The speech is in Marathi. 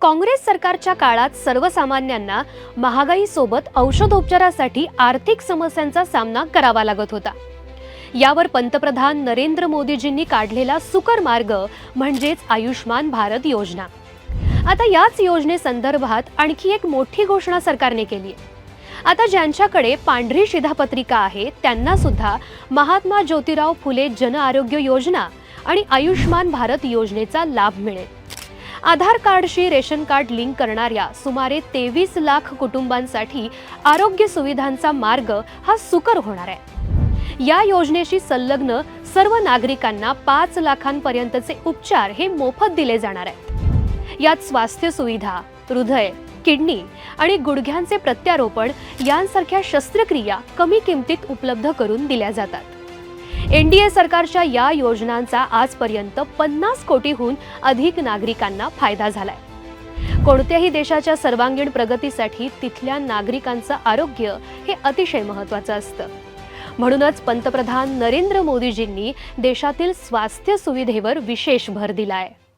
काँग्रेस सरकारच्या काळात सर्वसामान्यांना महागाईसोबत औषधोपचारासाठी आर्थिक समस्यांचा सामना करावा लागत होता. यावर पंतप्रधान नरेंद्र मोदीजींनी काढलेला सुकर मार्ग म्हणजेच आयुष्मान भारत योजना. आता याच योजनेसंदर्भात आणखी एक मोठी घोषणा सरकारने केली आहे. आता ज्यांच्याकडे पांढरी शिधापत्रिका आहे त्यांना सुद्धा महात्मा ज्योतिराव फुले जन आरोग्य योजना आणि आयुष्मान भारत योजनेचा लाभ मिळेल. आधार कार्डशी रेशन कार्ड लिंक करणाऱ्या सुमारे तेवीस लाख कुटुंबांसाठी आरोग्य सुविधांचा मार्ग हा सुकर होणार आहे. या योजनेशी संलग्न सर्व नागरिकांना पाच लाखांपर्यंतचे उपचार हे मोफत दिले जाणार आहेत. यात स्वास्थ्य सुविधा हृदय किडनी आणि गुडघ्यांचे प्रत्यारोपण यांसारख्या शस्त्रक्रिया कमी किमतीत उपलब्ध करून दिल्या जातात. एनडीए सरकारच्या या योजनांचा आजपर्यंत पन्नास कोटीहून अधिक नागरिकांना फायदा झालाय. कोणत्याही देशाच्या सर्वांगीण प्रगतीसाठी तिथल्या नागरिकांचं आरोग्य हे अतिशय महत्त्वाचं असतं. म्हणूनच पंतप्रधान नरेंद्र मोदीजींनी देशातील स्वास्थ्य सुविधेवर विशेष भर दिला आहे